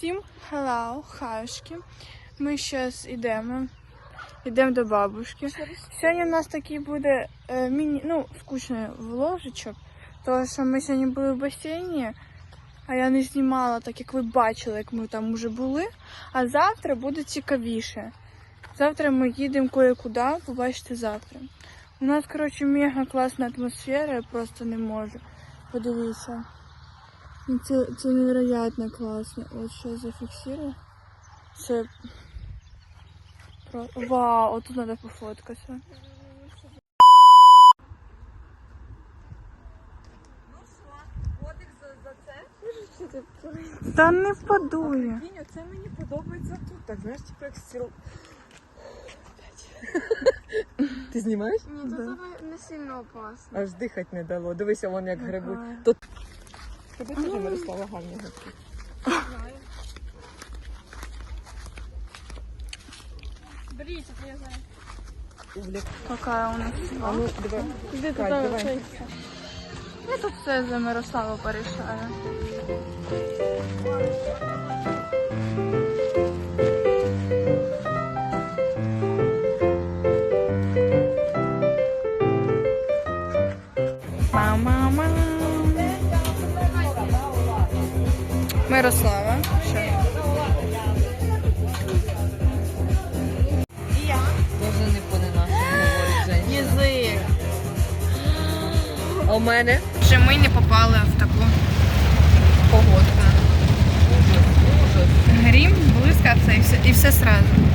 Всім hello, хашки. Ми зараз йдемо. Йдемо до бабушки. Сьогодні у нас такий буде е, міні, ну, скучний вложечок, тому що ми сьогодні були в басейні, а я не знімала, так як ви бачили, як ми там вже були. А завтра буде цікавіше. Завтра ми їдемо кое-куди, побачите завтра. У нас, коротше, мега класна атмосфера, я просто не можу. Подивіться. Ну, Це, це невероятно класно. От що я зафіксую. Це. Вау, от тут треба пофоткатися. Та не впаду я. Прикинь, оце мені подобається тут. Так, знаєш, типу як стіл. Ти знімаєш? Ні, Да. не сильно опасно. Аж дихати не дало. Дивися, вон як грибуть. Куди ти Мирослава гарні грибки? Беріть, я знаю. Какая у нас А ну, давай. Іди Кать, давай. Я тут все за Мирославу порішаю. Мирослава. Що? Дуже не по говорить Язик. А у мене? Чи ми не попали в таку погодку? Грім, блискавка і все, і все сразу.